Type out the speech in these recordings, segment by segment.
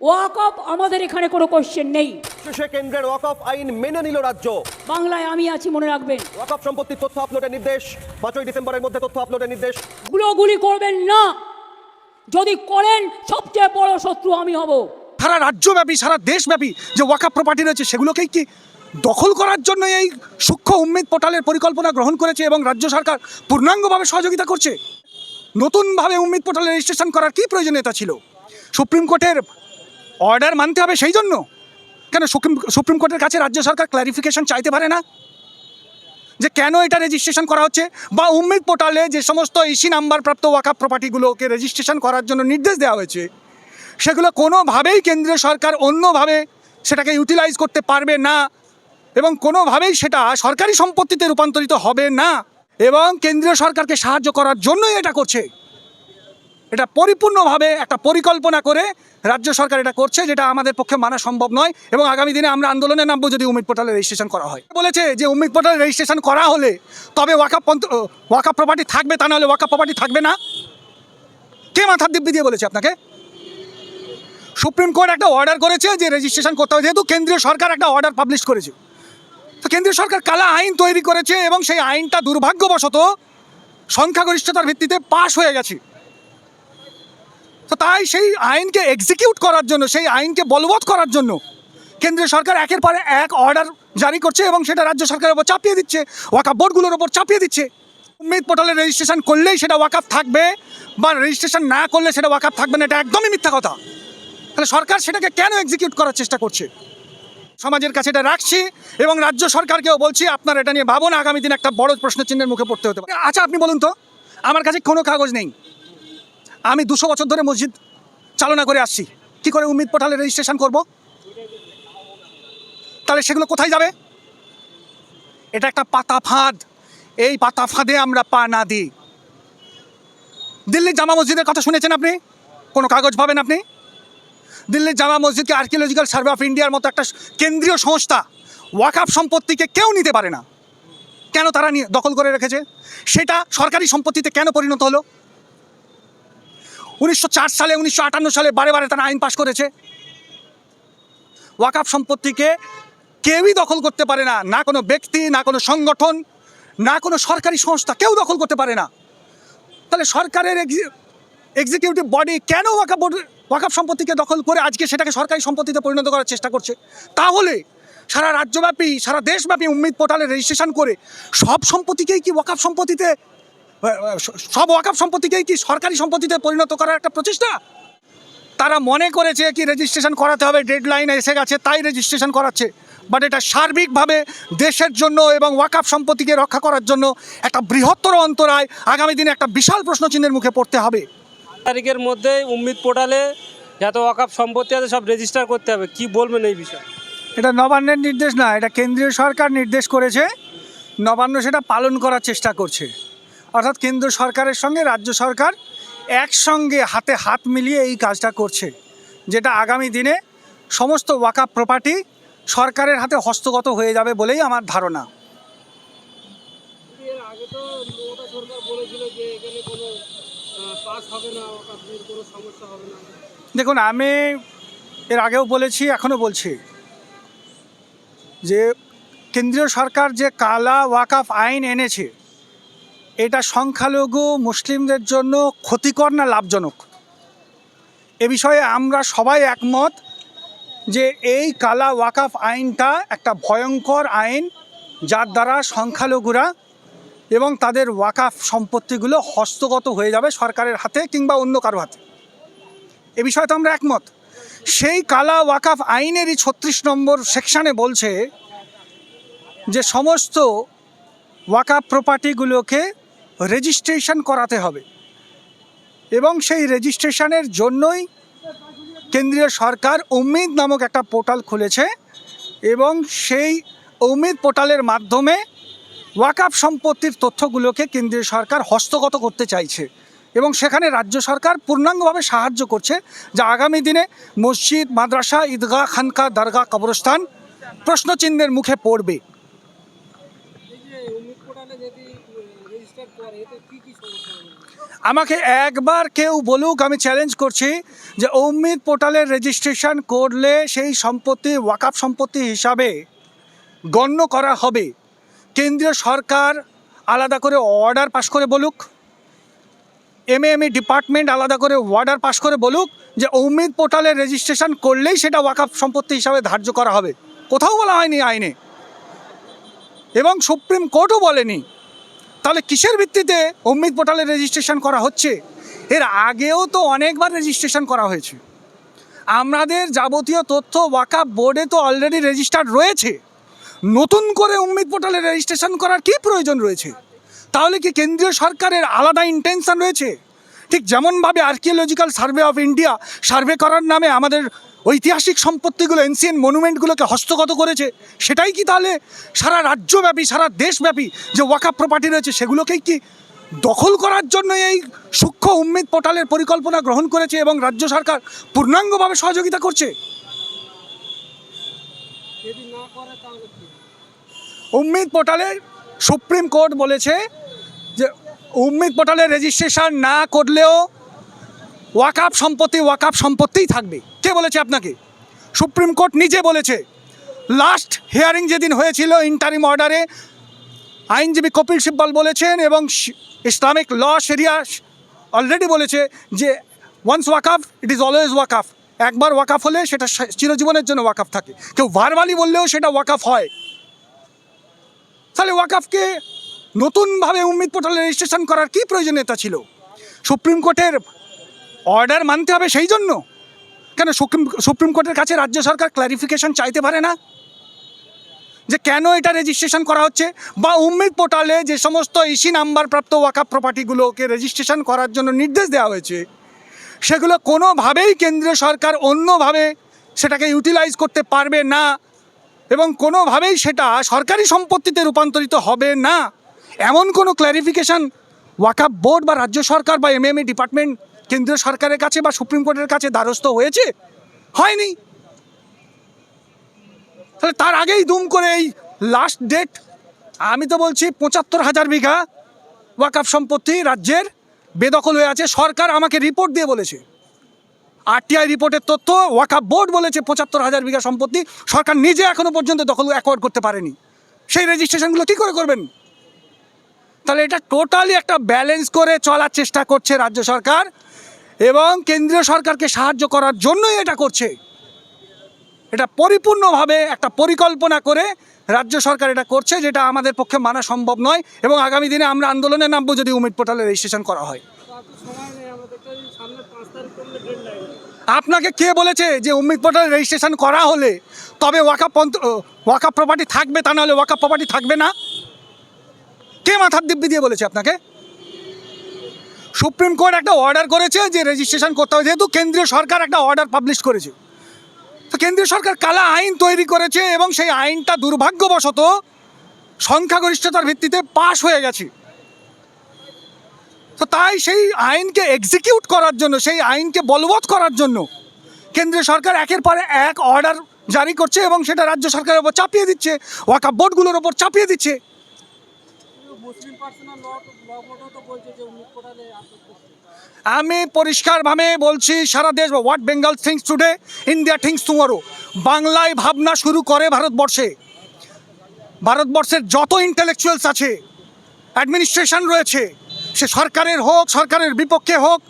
ওয়াকফ আমাদের এখানে কোনো কোশ্চেন নেই। শেষে কেন্দ্রের ওয়াকফ আইন মেনে নিল রাজ্য। বাংলায় আমি আছি মনে রাখবেন। ওয়াকফ সম্পত্তির তথ্য আপলোডের নির্দেশ। পাঁচই ডিসেম্বরের মধ্যে তথ্য আপলোডের নির্দেশ। গুলোগুলি করবেন না। যদি করেন সবচেয়ে বড় শত্রু আমি হব। সারা রাজ্যব্যাপী সারা দেশব্যাপী যে ওয়াকা প্রপার্টি রয়েছে সেগুলোকেই কি দখল করার জন্য এই সূক্ষ্ম উম্মিদ পোর্টালের পরিকল্পনা গ্রহণ করেছে এবং রাজ্য সরকার পূর্ণাঙ্গভাবে সহযোগিতা করছে? নতুনভাবে উম্মিদ পোর্টালে রেজিস্ট্রেশন করার কী প্রয়োজনীয়তা ছিল? সুপ্রিম কোর্টের অর্ডার মানতে হবে সেই জন্য। কেন সুপ্রিম সুপ্রিম কোর্টের কাছে রাজ্য সরকার ক্ল্যারিফিকেশন চাইতে পারে না? যে কেন এটা রেজিস্ট্রেশন করা হচ্ছে? বা উম্মিদ পোর্টালে যে সমস্ত ইসি নাম্বার প্রাপ্ত ওয়াকা প্রপার্টিগুলোকে রেজিস্ট্রেশন করার জন্য নির্দেশ দেওয়া হয়েছে, সেগুলো কোনোভাবেই কেন্দ্রীয় সরকার অন্যভাবে সেটাকে ইউটিলাইজ করতে পারবে না এবং কোনোভাবেই সেটা সরকারি সম্পত্তিতে রূপান্তরিত হবে না এবং কেন্দ্রীয় সরকারকে সাহায্য করার জন্যই এটা করছে। এটা পরিপূর্ণভাবে একটা পরিকল্পনা করে রাজ্য সরকার এটা করছে, যেটা আমাদের পক্ষে মানা সম্ভব নয় এবং আগামী দিনে আমরা আন্দোলনে নামবো যদি উমিদ পোর্টালে রেজিস্ট্রেশন করা হয়। বলেছে যে উমিদ পোর্টালে রেজিস্ট্রেশন করা হলে তবে ওয়াকাপ ওয়াকাপ প্রপার্টি থাকবে তা নাহলে ওয়াকাপ প্রপার্টি থাকবে না। কে মাথার দিব্যি দিয়ে বলেছে আপনাকে? সুপ্রিম কোর্ট একটা অর্ডার করেছে যে রেজিস্ট্রেশন করতে হবে, যেহেতু কেন্দ্রীয় সরকার একটা অর্ডার পাবলিশ করেছে। তো কেন্দ্রীয় সরকার কালা আইন তৈরি করেছে এবং সেই আইনটা দুর্ভাগ্যবশত সংখ্যাগরিষ্ঠতার ভিত্তিতে পাশ হয়ে গেছে। তো তাই সেই আইনকে এক্সিকিউট করার জন্য, সেই আইনকে বলবৎ করার জন্য কেন্দ্রীয় সরকার একের পরে এক অর্ডার জারি করছে এবং সেটা রাজ্য সরকারের ওপর চাপিয়ে দিচ্ছে, ওয়াকাফ বোর্ডগুলোর ওপর চাপিয়ে দিচ্ছে। উম্মিদ পোর্টালে রেজিস্ট্রেশন করলেই সেটা ওয়াকাফ থাকবে বা রেজিস্ট্রেশন না করলে সেটা ওয়াকাফ থাকবে না, এটা একদমই মিথ্যা কথা। তাহলে সরকার সেটাকে কেন এক্সিকিউট করার চেষ্টা করছে? সমাজের কাছে এটা রাখছি এবং রাজ্য সরকারকেও বলছি, আপনারা এটা নিয়ে ভাবুন, আগামী দিন একটা বড় প্রশ্নচিহ্নের মুখে পড়তে হতে পারে। আচ্ছা আপনি বলুন তো, আমার কাছে কোনো কাগজ নেই। আমি দুশো বছর ধরে মসজিদ চালনা করে আসছি। কি করে উম্মিদ পোর্টালে রেজিস্ট্রেশন করব? তাহলে সেগুলো কোথায় যাবে? এটা একটা পাতা ফাঁদ। এই পাতা ফাঁদে আমরা পা না দিই। দিল্লির জামা মসজিদের কথা শুনেছেন আপনি? কোনো কাগজ পাবেন আপনি? দিল্লির জামা মসজিদকে আর্কিওলজিক্যাল সার্ভে অফ ইন্ডিয়ার মতো একটা কেন্দ্রীয় সংস্থা ওয়াকাফ সম্পত্তিকে কেউ নিতে পারে না। কেন তারা দখল করে রেখেছে? সেটা সরকারি সম্পত্তিতে কেন পরিণত হলো? উনিশশো চার সালে, উনিশশো আটান্ন সালে বারে বারে তারা আইন পাশ করেছে। ওয়াকাফ সম্পত্তিকে কেউই দখল করতে পারে না। না কোনো ব্যক্তি, না কোনো সংগঠন, না কোনো সরকারি সংস্থা, কেউ দখল করতে পারে না। তাহলে সরকারের এক্সিকিউটিভ বডি কেন ওয়াকাফ ওয়াকাফ সম্পত্তিকে দখল করে আজকে সেটাকে সরকারি সম্পত্তিতে পরিণত করার চেষ্টা করছে? তাহলে সারা রাজ্যব্যাপী, সারা দেশব্যাপী উম্মিদ পোর্টালে রেজিস্ট্রেশন করে সব সম্পত্তিকেই কি ওয়াকাফ সম্পত্তিতে সব ওয়াকাফ সম্পত্তিকেই কি সরকারি সম্পত্তিতে পরিণত করার একটা প্রচেষ্টা? তারা মনে করেছে কি রেজিস্ট্রেশন করাতে হবে ডেড লাইন এসে গেছে তাই রেজিস্ট্রেশন করাচ্ছে। বাট এটা সার্বিকভাবে দেশের জন্য এবং ওয়াকাফ সম্পত্তিকে রক্ষা করার জন্য একটা বৃহত্তর অন্তরায় আগামী দিনে একটা বিশাল প্রশ্নচিহ্নের মুখে পড়তে হবে। তারিখের মধ্যে উম্মিদ পোর্টালে যত ওয়াকাপ সম্পত্তি আছে সব রেজিস্টার করতে হবে। কি বলবেন এই বিষয়ে? এটা নবান্নের নির্দেশ না এটা কেন্দ্রীয় সরকার নির্দেশ করেছে। নবান্ন সেটা পালন করার চেষ্টা করছে। অর্থাৎ কেন্দ্র সরকারের সঙ্গে রাজ্য সরকার একসঙ্গে হাতে হাত মিলিয়ে এই কাজটা করছে যেটা আগামী দিনে সমস্ত ওয়াকাপ প্রপার্টি সরকারের হাতে হস্তগত হয়ে যাবে বলেই আমার ধারণা। দেখুন আমি এর আগেও বলেছি এখনও বলছি যে কেন্দ্রীয় সরকার যে কালা ওয়াকাফ আইন এনেছে এটা সংখ্যালঘু মুসলিমদের জন্য ক্ষতিকর না লাভজনক? এ বিষয়ে আমরা সবাই একমত যে এই কালা ওয়াকাফ আইনটা একটা ভয়ঙ্কর আইন, যার দ্বারা সংখ্যালঘুরা এবং তাদের ওয়াকাফ সম্পত্তিগুলো হস্তগত হয়ে যাবে সরকারের হাতে কিংবা অন্য কারও হাতে। এ বিষয়ে তো আমরা একমত। সেই কালা ওয়াকাফ আইনেরই ছত্রিশ নম্বর সেকশানে বলছে যে সমস্ত ওয়াকাফ প্রপার্টিগুলোকে রেজিস্ট্রেশন করাতে হবে। এবং সেই রেজিস্ট্রেশনের জন্যই কেন্দ্রীয় সরকার উম্মিদ নামক একটা পোর্টাল খুলেছে এবং সেই উম্মিদ পোর্টালের মাধ্যমে ওয়াকাফ সম্পত্তির তথ্যগুলোকে কেন্দ্রীয় সরকার হস্তগত করতে চাইছে এবং সেখানে রাজ্য সরকার পূর্ণাঙ্গভাবে সাহায্য করছে যা আগামী দিনে মসজিদ, মাদ্রাসা, ঈদগাহ, খানকা দরগা কবরস্থান প্রশ্নচিহ্নের মুখে পড়বে এই যে উম্মিদ পোর্টালে যদি রেজিস্টার করে এতে কি কি সমস্যা হবে আমাকে একবার কেউ বলুক, আমি চ্যালেঞ্জ করছি যে অমিত পোর্টালের রেজিস্ট্রেশন করলে সেই সম্পত্তি ওয়াকাপ সম্পত্তি হিসাবে গণ্য করা হবে। কেন্দ্রীয় সরকার আলাদা করে অর্ডার পাশ করে বলুক এম এমএমই ডিপার্টমেন্ট আলাদা করে অর্ডার পাশ করে বলুক যে অমিত পোর্টালের রেজিস্ট্রেশন করলেই সেটা ওয়াকাপ সম্পত্তি হিসাবে ধার্য করা হবে। কোথাও বলা হয়নি আইনে। এবং সুপ্রিম কোর্টও বলেনি। তাহলে কিসের ভিত্তিতে অমৃত পোর্টালে রেজিস্ট্রেশন করা হচ্ছে? এর আগেও তো অনেকবার রেজিস্ট্রেশন করা হয়েছে। আমাদের যাবতীয় তথ্য ওয়াকাপ বোর্ডে তো অলরেডি রেজিস্টার্ড রয়েছে। নতুন করে অমৃত পোর্টালে রেজিস্ট্রেশন করার কী প্রয়োজন রয়েছে? তাহলে কি কেন্দ্রীয় সরকারের আলাদা ইন্টেনশন রয়েছে? ঠিক যেমনভাবে archaeological survey of India survey করার নামে আমাদের ঐতিহাসিক সম্পত্তিগুলো এনসিএন মনুমেন্টগুলোকে হস্তগত করেছে সেটাই কি তাহলে সারা রাজ্যব্যাপী সারা দেশব্যাপী যে ওয়াকাপ প্রপার্টি রয়েছে সেগুলোকেই কি দখল করার জন্য এই সূক্ষ্ম উম্মিদ পোর্টালের পরিকল্পনা গ্রহণ করেছে এবং রাজ্য সরকার পূর্ণাঙ্গভাবে সহযোগিতা করছে? উম্মেদ না করে তাহলে কি? উম্মিদ পোর্টালে সুপ্রিম কোর্ট বলেছে যে উম্মেদ পোর্টালে রেজিস্ট্রেশন না করলেও ওয়াকাপ সম্পত্তি ওয়াকাপ সম্পত্তিই থাকবে। কে বলেছে আপনাকে? সুপ্রিম কোর্ট নিজে বলেছে। লাস্ট হিয়ারিং যেদিন হয়েছিল ইন্টারিম অর্ডারে আইনজীবী কপিল সিব্বল বলেছেন এবং ইসলামিক ল সেরিয়া অলরেডি বলেছে যে ওয়ান্স ওয়াকাফ ইট ইজ অলওয়েজ ওয়াকাফ। একবার ওয়াকাফ হলে সেটা চিরজীবনের জন্য ওয়াকাফ থাকে। কেউ ভারবালি বললেও সেটা ওয়াকাফ হয়। তাহলে ওয়াকাফকে নতুনভাবে উম্মিদ পোর্টালে রেজিস্ট্রেশন করার কী প্রয়োজনীয়তা ছিল? সুপ্রিম কোর্টের অর্ডার মানতে হবে সেই জন্য। কেন সুপ্রিম সুপ্রিম কোর্টের কাছে রাজ্য সরকার ক্ল্যারিফিকেশন চাইতে পারে না? যে কেন এটা রেজিস্ট্রেশন করা হচ্ছে? বা উম্মিদ পোর্টালে যে সমস্ত ইসি নাম্বার প্রাপ্ত ওয়াকাফ প্রপার্টিগুলোকে রেজিস্ট্রেশন করার জন্য নির্দেশ দেওয়া হয়েছে, সেগুলো কোনোভাবেই কেন্দ্রীয় সরকার অন্যভাবে সেটাকে ইউটিলাইজ করতে পারবে না এবং কোনোভাবেই সেটা সরকারি সম্পত্তিতে রূপান্তরিত হবে না। এমন কোনো ক্ল্যারিফিকেশন ওয়াকাপ বোর্ড বা রাজ্য সরকার বা এমএমই ডিপার্টমেন্ট কেন্দ্রীয় সরকারের কাছে বা সুপ্রিম কোর্টের কাছে দ্বারস্থ হয়েছে? হয়নি। তাহলে তার আগেই দুম করে এই লাস্ট ডেট আমি তো বলছি পঁচাত্তর হাজার বিঘা ওয়াকাফ সম্পত্তি রাজ্যের বেদখল হয়ে আছে। সরকার আমাকে রিপোর্ট দিয়ে বলেছে। আরটিআই রিপোর্টের তথ্য ওয়াকাফ বোর্ড বলেছে পঁচাত্তর হাজার বিঘা সম্পত্তি সরকার নিজে এখনও পর্যন্ত দখল অ্যাকোয়ার্ড করতে পারেনি। সেই রেজিস্ট্রেশনগুলো কী করে করবেন? তাহলে এটা টোটালি একটা ব্যালেন্স করে চলার চেষ্টা করছে রাজ্য সরকার। এবং কেন্দ্রীয় সরকারকে সাহায্য করার জন্যই এটা করছে। এটা পরিপূর্ণভাবে একটা পরিকল্পনা করে রাজ্য সরকার এটা করছে, যেটা আমাদের পক্ষে মানা সম্ভব নয় এবং আগামী দিনে আমরা আন্দোলনে নামবো যদি উমিদ পোর্টালে রেজিস্ট্রেশন করা হয়। আপনাকে কে বলেছে যে উম্মিদ পোর্টালে রেজিস্ট্রেশন করা হলে তবে ওয়াকাপ ওয়াকাপ প্রপার্টি থাকবে তা নাহলে ওয়াকাপ প্রপার্টি থাকবে না? কে মাথার দিব্যি দিয়ে বলেছে আপনাকে? সুপ্রিম কোর্ট একটা অর্ডার করেছে যে রেজিস্ট্রেশন করতে হবে। যেহেতু কেন্দ্রীয় সরকার একটা অর্ডার পাবলিশ করেছে। তো কেন্দ্রীয় সরকার কালা আইন তৈরি করেছে এবং সেই আইনটা দুর্ভাগ্যবশত সংখ্যাগরিষ্ঠতার ভিত্তিতে পাশ হয়ে গেছে। তো তাই সেই আইনকে এক্সিকিউট করার জন্য, সেই আইনকে বলবৎ করার জন্য কেন্দ্রীয় সরকার একের পরে এক অর্ডার জারি করছে এবং সেটা রাজ্য সরকারের ওপর চাপিয়ে দিচ্ছে, ওয়াকা বোর্ডগুলোর ওপর চাপিয়ে দিচ্ছে। আমি পরিষ্কারভাবে বলছি, সারা দেশ what Bengal thinks today India thinks tomorrow বাংলায় ভাবনা শুরু করে ভারতবর্ষে। ভারতবর্ষের যত ইন্টেলেকচুয়ালস আছে অ্যাডমিনিস্ট্রেশন রয়েছে, সে সরকারের হোক, সরকারের বিপক্ষে হোক,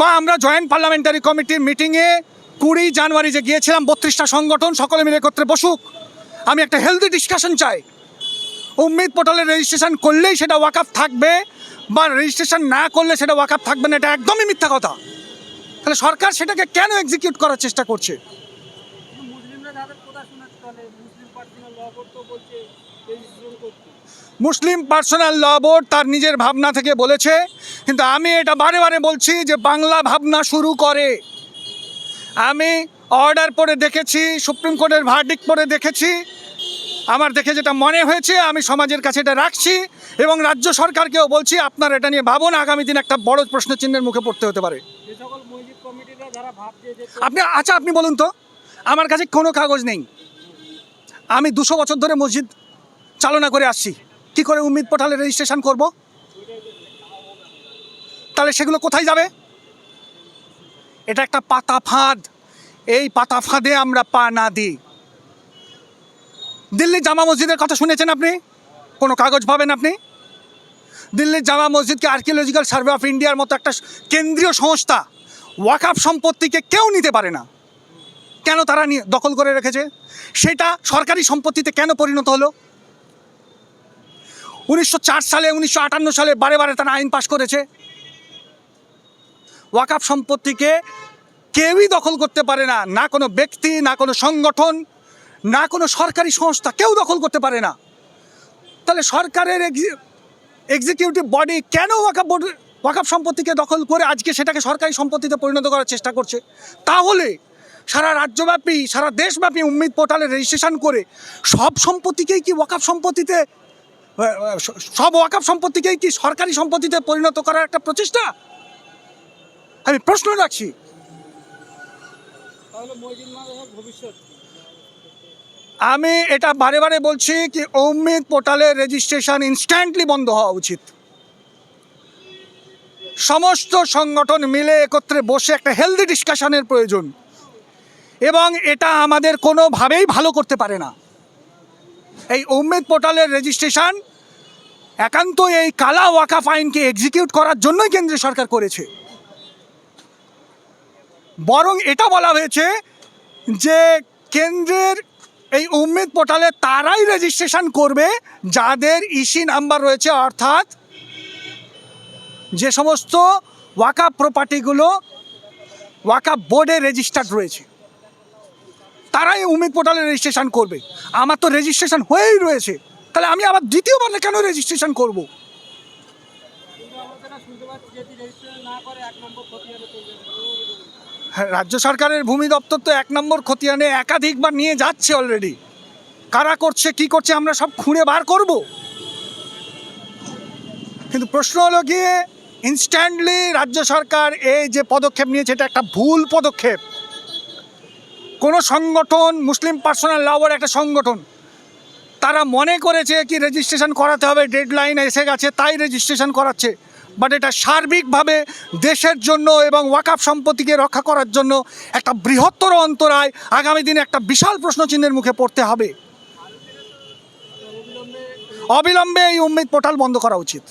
বা আমরা জয়েন্ট পার্লামেন্টারি কমিটির মিটিংয়ে কুড়ি জানুয়ারি যে গিয়েছিলাম, বত্রিশটা সংগঠন সকলে মিলে একত্রে বসুক। আমি একটা হেলদি ডিসকাশন চাই। উম্মিদ পোর্টালে রেজিস্ট্রেশন করলেই সেটা ওয়াকাফ থাকবে বা রেজিস্ট্রেশন না করলে সেটা ওয়াকাফ থাকবে না, এটা একদমই মিথ্যা কথা। তাহলে সরকার সেটাকে কেন এক্সিকিউট করার চেষ্টা করছে? মুসলিম পার্সোনাল ল বোর্ড তার নিজের ভাবনা থেকে বলেছে, কিন্তু আমি এটা বারে বারে বলছি যে বাংলা ভাবনা শুরু করে। আমি অর্ডার পড়ে দেখেছি, সুপ্রিম কোর্টের ভার্ডিক পড়ে দেখেছি আমার দেখে যেটা মনে হয়েছে, আমি সমাজের কাছে এটা রাখছি এবং রাজ্য সরকারকেও বলছি, আপনারা এটা নিয়ে ভাবুন, আগামী দিন একটা বড় প্রশ্নচিহ্নের মুখে পড়তে হতে পারে। আপনি আচ্ছা আপনি বলুন তো, আমার কাছে কোনো কাগজ নেই। আমি দুশো বছর ধরে মসজিদ চালনা করে আসছি। কি করে উম্মিদ পোর্টালে রেজিস্ট্রেশন করব? তাহলে সেগুলো কোথায় যাবে? এটা একটা পাতা ফাঁদ। এই পাতা ফাঁদে আমরা পা না দিই। দিল্লির জামা মসজিদের কথা শুনেছেন আপনি? কোনো কাগজ পাবেন আপনি? দিল্লির জামা মসজিদকে আর্কিওলজিক্যাল সার্ভে অফ ইন্ডিয়ার মতো একটা কেন্দ্রীয় সংস্থা ওয়াকাফ সম্পত্তিকে কেউ নিতে পারে না। কেন তারা দখল করে রেখেছে? সেটা সরকারি সম্পত্তিতে কেন পরিণত হলো? উনিশশো চার সালে, উনিশশো আটান্ন সালে বারে বারে তারা আইন পাশ করেছে। ওয়াকাফ সম্পত্তিকে কেউই দখল করতে পারে না না কোনো ব্যক্তি, না কোনো সংগঠন না কোনো সরকারি সংস্থা, কেউ দখল করতে পারে না। তাহলে সরকারের এক্সিকিউটিভ বডি কেন ওয়াকাপ বোর্ড ওয়াকাফ সম্পত্তিকে দখল করে আজকে সেটাকে সরকারি সম্পত্তিতে পরিণত করার চেষ্টা করছে? তাহলে সারা রাজ্যব্যাপী, সারা দেশব্যাপী উম্মিদ পোর্টালে রেজিস্ট্রেশন করে সব সম্পত্তিকেই কি ওয়াকাফ সম্পত্তিতে সব ওয়াকাফ সম্পত্তিকেই কি সরকারি সম্পত্তিতে পরিণত করার একটা প্রচেষ্টা? আমি প্রশ্ন রাখছি। ভবিষ্যৎ? আমি এটা বারে বারে বলছি কি উম্মিদ পোর্টালের রেজিস্ট্রেশন ইনস্ট্যান্টলি বন্ধ হওয়া উচিত। সমস্ত সংগঠন মিলে একত্রে বসে একটা হেলদি ডিসকাশনের প্রয়োজন। এবং এটা আমাদের কোনোভাবেই ভালো করতে পারে না। এই উম্মিদ পোর্টালের রেজিস্ট্রেশন একান্ত এই কালা ওয়াকাফ আইনকে এক্সিকিউট করার জন্যই কেন্দ্রীয় সরকার করেছে। বরং এটা বলা হয়েছে যে কেন্দ্রের এই উম্মিদ পোর্টালে তারাই রেজিস্ট্রেশন করবে যাদের ইসি নাম্বার রয়েছে, অর্থাৎ যে সমস্ত ওয়াকা প্রপার্টিগুলো ওয়াকা বোর্ডে রেজিস্টার্ড রয়েছে, তারাই উম্মিদ পোর্টালে রেজিস্ট্রেশন করবে। আমার তো রেজিস্ট্রেশন হয়েই রয়েছে, তাহলে আমি আবার দ্বিতীয়বার কেন রেজিস্ট্রেশন করব? না করে এক নম্বর রাজ্য সরকারের ভূমি দপ্তর তো এক নম্বর খতিয়ানে একাধিকবার নিয়ে যাচ্ছে অলরেডি কারা করছে, কি করছে, আমরা সব খুঁড়ে বার করব। কিন্তু প্রশ্ন হলো গিয়ে ইনস্ট্যান্টলি রাজ্য সরকার এই যে পদক্ষেপ নিয়েছে, এটা একটা ভুল পদক্ষেপ। কোনো সংগঠন, মুসলিম পার্সোনাল লাওয়ার একটা সংগঠন, তারা মনে করেছে কি রেজিস্ট্রেশন করাতে হবে ডেডলাইন এসে গেছে, তাই রেজিস্ট্রেশন করাচ্ছে। বাট এটা সার্বিকভাবে দেশের জন্য এবং ওয়াকাফ সম্পত্তিকে রক্ষা করার জন্য একটা বৃহত্তর অন্তরায় আগামী দিনে একটা বিশাল প্রশ্নচিহ্নের মুখে পড়তে হবে। অবিলম্বে এই উম্মিদ পোর্টাল বন্ধ করা উচিত।